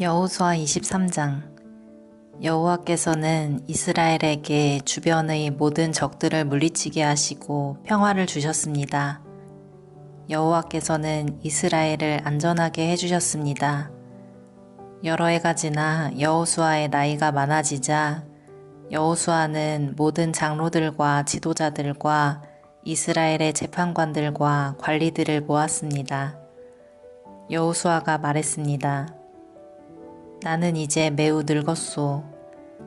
여호수아 23장 여호와께서는 이스라엘에게 주변의 모든 적들을 물리치게 하시고 평화를 주셨습니다. 여호와께서는 이스라엘을 안전하게 해주셨습니다. 여러 해가 지나 여호수아의 나이가 많아지자 여호수아는 모든 장로들과 지도자들과 이스라엘의 재판관들과 관리들을 모았습니다. 여호수아가 말했습니다. 나는 이제 매우 늙었소.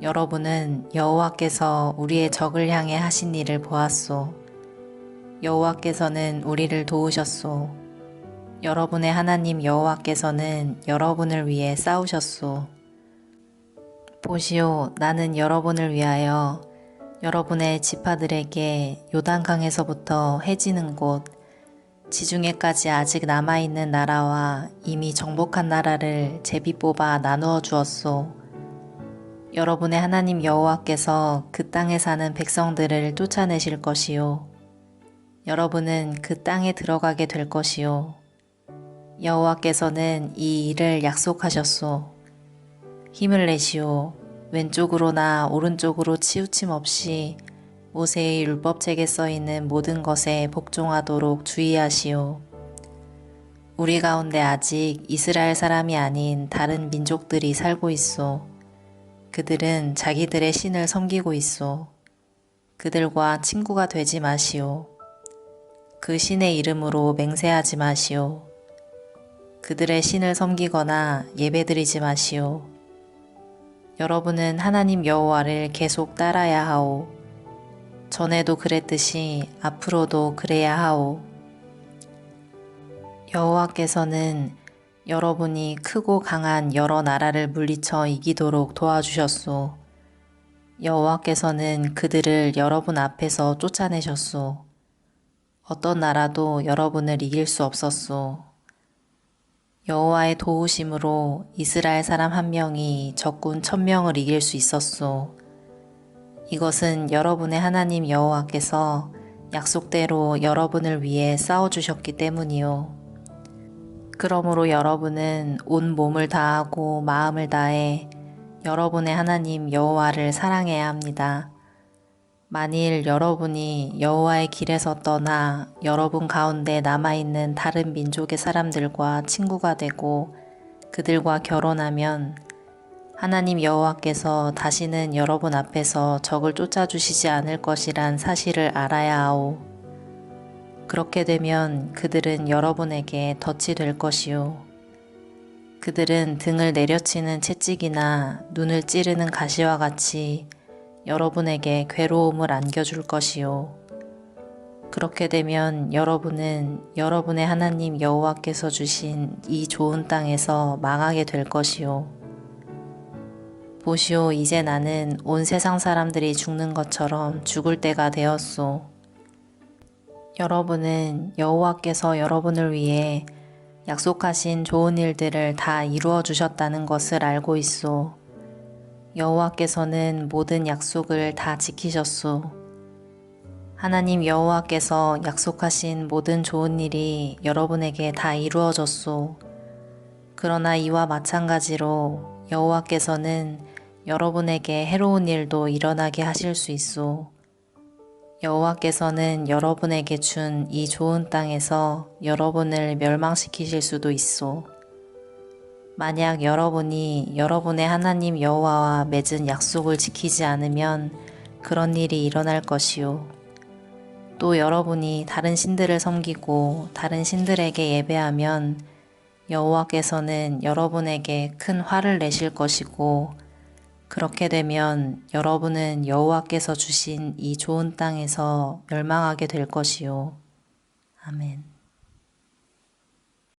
여러분은 여호와께서 우리의 적을 향해 하신 일을 보았소. 여호와께서는 우리를 도우셨소. 여러분의 하나님 여호와께서는 여러분을 위해 싸우셨소. 보시오, 나는 여러분을 위하여 여러분의 지파들에게 요단강에서부터 해지는 곳, 지중해까지 아직 남아있는 나라와 이미 정복한 나라를 제비 뽑아 나누어 주었소. 여러분의 하나님 여호와께서 그 땅에 사는 백성들을 쫓아내실 것이요. 여러분은 그 땅에 들어가게 될 것이요. 여호와께서는 이 일을 약속하셨소. 힘을 내시오. 왼쪽으로나 오른쪽으로 치우침 없이 모세의 율법책에 써 있는 모든 것에 복종하도록 주의하시오. 우리 가운데 아직 이스라엘 사람이 아닌 다른 민족들이 살고 있소. 그들은 자기들의 신을 섬기고 있소. 그들과 친구가 되지 마시오. 그 신의 이름으로 맹세하지 마시오. 그들의 신을 섬기거나 예배드리지 마시오. 여러분은 하나님 여호와를 계속 따라야 하오. 전에도 그랬듯이 앞으로도 그래야 하오. 여호와께서는 여러분이 크고 강한 여러 나라를 물리쳐 이기도록 도와주셨소. 여호와께서는 그들을 여러분 앞에서 쫓아내셨소. 어떤 나라도 여러분을 이길 수 없었소. 여호와의 도우심으로 이스라엘 사람 한 명이 적군 천 명을 이길 수 있었소. 이것은 여러분의 하나님 여호와께서 약속대로 여러분을 위해 싸워주셨기 때문이요. 그러므로 여러분은 온 몸을 다하고 마음을 다해 여러분의 하나님 여호와를 사랑해야 합니다. 만일 여러분이 여호와의 길에서 떠나 여러분 가운데 남아있는 다른 민족의 사람들과 친구가 되고 그들과 결혼하면 하나님 여호와께서 다시는 여러분 앞에서 적을 쫓아주시지 않을 것이란 사실을 알아야 하오. 그렇게 되면 그들은 여러분에게 덫이 될 것이요. 그들은 등을 내려치는 채찍이나 눈을 찌르는 가시와 같이 여러분에게 괴로움을 안겨줄 것이요. 그렇게 되면 여러분은 여러분의 하나님 여호와께서 주신 이 좋은 땅에서 망하게 될 것이요. 보시오, 이제 나는 온 세상 사람들이 죽는 것처럼 죽을 때가 되었소. 여러분은 여호와께서 여러분을 위해 약속하신 좋은 일들을 다 이루어 주셨다는 것을 알고 있소. 여호와께서는 모든 약속을 다 지키셨소. 하나님 여호와께서 약속하신 모든 좋은 일이 여러분에게 다 이루어졌소. 그러나 이와 마찬가지로 여호와께서는 여러분에게 해로운 일도 일어나게 하실 수 있소. 여호와께서는 여러분에게 준 이 좋은 땅에서 여러분을 멸망시키실 수도 있소. 만약 여러분이 여러분의 하나님 여호와와 맺은 약속을 지키지 않으면 그런 일이 일어날 것이요. 또 여러분이 다른 신들을 섬기고 다른 신들에게 예배하면 여호와께서는 여러분에게 큰 화를 내실 것이고 그렇게 되면 여러분은 여호와께서 주신 이 좋은 땅에서 멸망하게 될 것이요. 아멘.